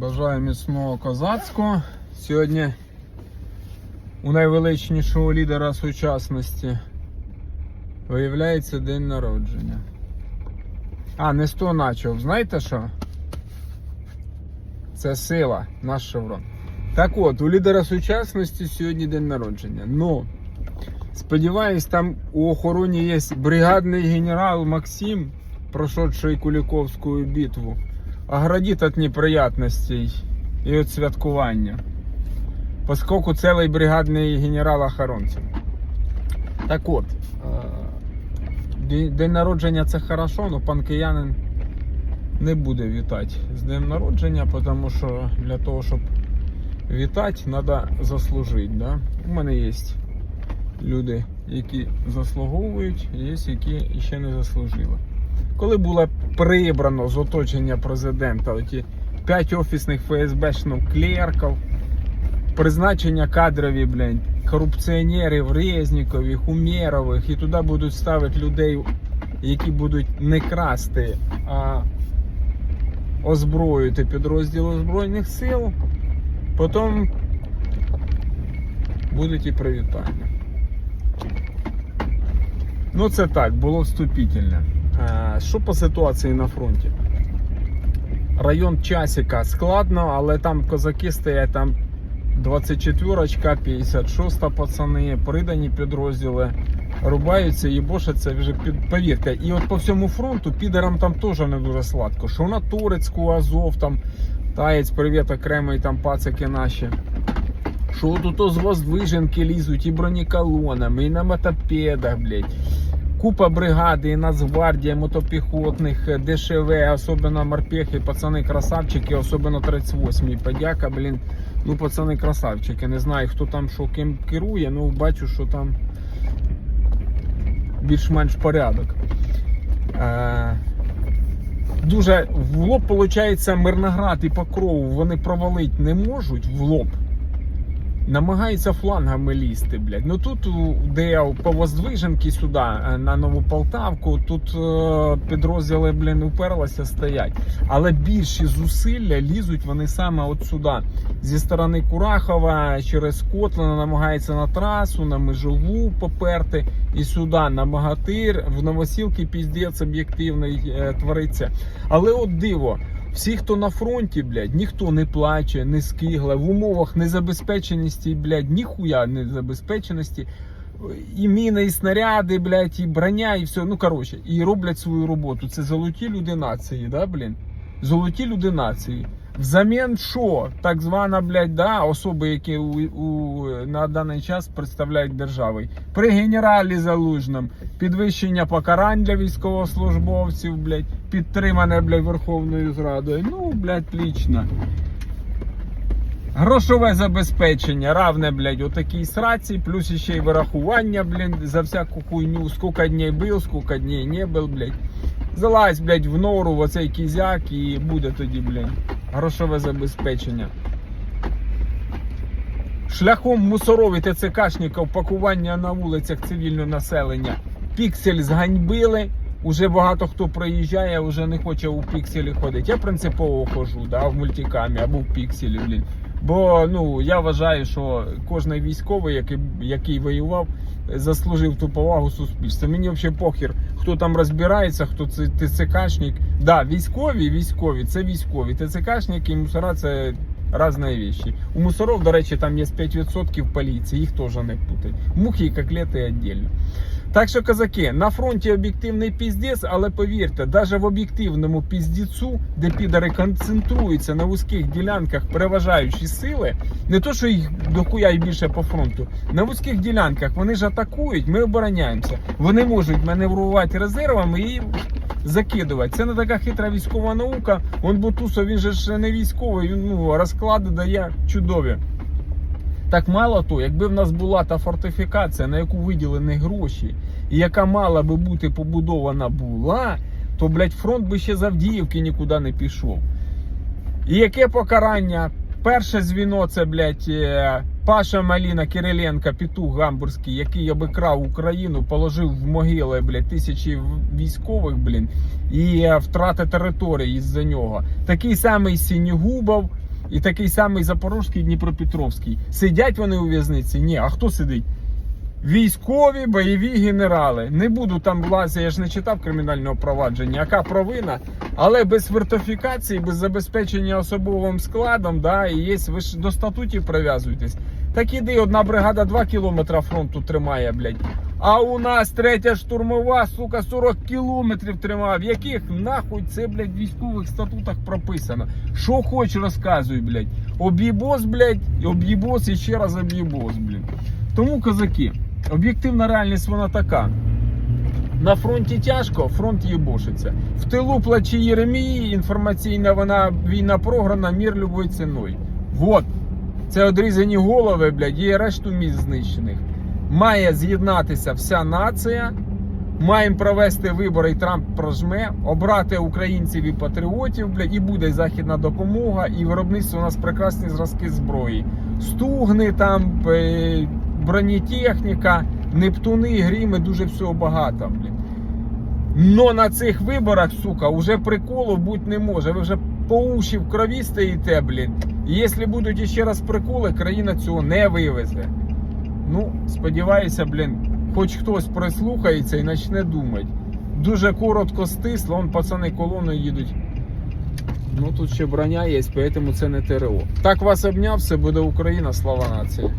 Бажаю міцного козацького. Сьогодні у найвеличнішого лідера сучасності виявляється день народження. А, не того начав. Знаєте що? Це сила, наш шеврон. Так от, у лідера сучасності сьогодні день народження. Ну, сподіваюсь, там у охороні є бригадний генерал Максим, прошедший Куліковську битву оградит от неприятностей і від святкування. Поскольку цілий бригадний генерал охоронців. Так от, е, день народження це хорошо, але пан киянин не буде вітати з днем народження, тому що для того, щоб вітати, треба заслужити. Да? У мене є люди, які заслуговують, є які ще не заслужили. Коли було прибрано з оточення президента оті 5 офісних ФСБшних клерків, призначення кадрові, блядь, корупціонерів, Резнікових, Умєрових, і туди будуть ставити людей, які будуть не красти, а озброювати підрозділи Збройних сил, потім будуть і привітання. Ну, це так, було вступительне. Що по ситуації на фронті? Район Часіка складно, але там козаки стоять, там 24-ка, 56 пацани, придані підрозділи, рубаються, їбошаться вже під повірте. І от по всьому фронту підерам там теж не дуже сладко. Що на Турецьку, Азов, там Таєць, привіт, окремий там пацики наші. Що тут з воздвиженки лізуть і бронеколонами, і на мотопедах, блядь. Купа бригади, і Нацгвардія, мотопіхотних, е, ДШВ, особливо морпехи, пацани красавчики, особливо 38-й. Подяка, блін. Ну, пацани красавчики. Не знаю, хто там що ким керує, ну бачу, що там більш-менш порядок. Е, дуже в лоб, виходить, Мирноград і Покрову вони провалити не можуть в лоб. Намагаються флангами лізти, блядь. Ну тут, де я по Воздвиженки сюди, е, на Нову Полтавку, тут е, підрозділи, блін, уперлися, стоять. Але більші зусилля лізуть вони саме от сюди. Зі сторони Курахова через Котлина намагаються на трасу, на межову поперти і сюди, на Магатир, в Новосілки піздець об'єктивний е, твориться. Але от диво. Всі, хто на фронті, блядь, ніхто не плаче, не скигле, в умовах незабезпеченості, блядь, ніхуя незабезпеченості. І міни, і снаряди, блядь, і броня, і все. Ну коротше, і роблять свою роботу. Це золоті люди нації, да, блін? Золоті люди нації. Взамін що? Так звана, блядь, да, особи, які у, у, на даний час представляють держави. При генералі Залужному підвищення покарань для військовослужбовців, блядь, підтримане, блядь, Верховною Зрадою. Ну, блядь, лічно. Грошове забезпечення равне, блядь, отакій сраці, плюс ще й вирахування, блін, за всяку хуйню. Скільки дней був, скільки дней не був, блядь. Залазь, блядь, в нору в оцей кізяк і буде тоді, блядь, грошове забезпечення. Шляхом мусорові ТЦКшників пакування на вулицях цивільного населення. Піксель зганьбили. Уже багато хто проїжджає, вже не хоче у пікселі ходити. Я принципово хожу, да, в мультикамі або в пікселі, блін. Бо ну я вважаю, що кожен військовий, який, який воював, заслужив ту повагу суспільства. Мені взагалі похір, хто там розбирається, хто це ТЦКшник. Да, військові, військові, це військові. ТЦКшники і мусора це різні речі. У мусоров, до речі, там є 5% поліції, їх теж не путають. Мухи і коклети віддільно. Так що, козаки, на фронті об'єктивний піздець, але повірте, навіть в об'єктивному піздецу, де підари концентруються на вузьких ділянках, переважаючі сили, не то, що їх дохуя й більше по фронту, на вузьких ділянках вони ж атакують, ми обороняємося. Вони можуть маневрувати резервами і закидувати. Це не така хитра військова наука. Вон Бутусов, він же ж не військовий, він ну, розклади дає чудові. Так мало то, якби в нас була та фортифікація, на яку виділені гроші, і яка мала би бути побудована була, то, блядь, фронт би ще з Авдіївки нікуди не пішов. І яке покарання? Перше звіно це, блядь, е, Паша Маліна Кириленко, петух гамбурзький, який обікрав Україну, положив в могили, блядь, тисячі військових, блін, і е, втрати території із-за нього. Такий самий Сінігубов, І такий самий Запорожський, Дніпропетровський. Сидять вони у в'язниці? Ні, а хто сидить? Військові бойові генерали. Не буду там влазити, я ж не читав кримінального провадження, яка провина, але без фортифікації, без забезпечення особовим складом, да, і є, ви ж до статутів прив'язуєтесь. Так іди, одна бригада 2 кілометри фронту тримає, блядь. А у нас третя штурмова, сука, 40 кілометрів тримає. В яких нахуй це, блядь, військових статутах прописано? Що хоч розказуй, блядь. Об'єбос, блядь, об'єбос і ще раз об'єбос, блядь. Тому, козаки, об'єктивна реальність вона така. На фронті тяжко, фронт їбошиться. В тилу плачі Єремії, інформаційна вона війна програна, мір любою ціною. Вот. Це одрізані голови, блядь, і решту міст знищених. Має з'єднатися вся нація. Маємо провести вибори, і Трамп прожме, обрати українців і патріотів, блядь, і буде західна допомога, і виробництво у нас прекрасні зразки зброї. Стугни там, е, бронетехніка, Нептуни, гріми, дуже всього багато. Блін. Но на цих виборах, сука, уже приколу бути не може. Ви вже по уші в крові стоїте, блін. І якщо будуть іще раз приколи, країна цього не вивезе. Ну, сподіваюся, блін, хоч хтось прислухається і почне думати. Дуже коротко стисло, вон пацани колоною їдуть. Ну тут ще броня є, поэтому це не ТРО. Так вас обняв, все буде Україна, слава нації.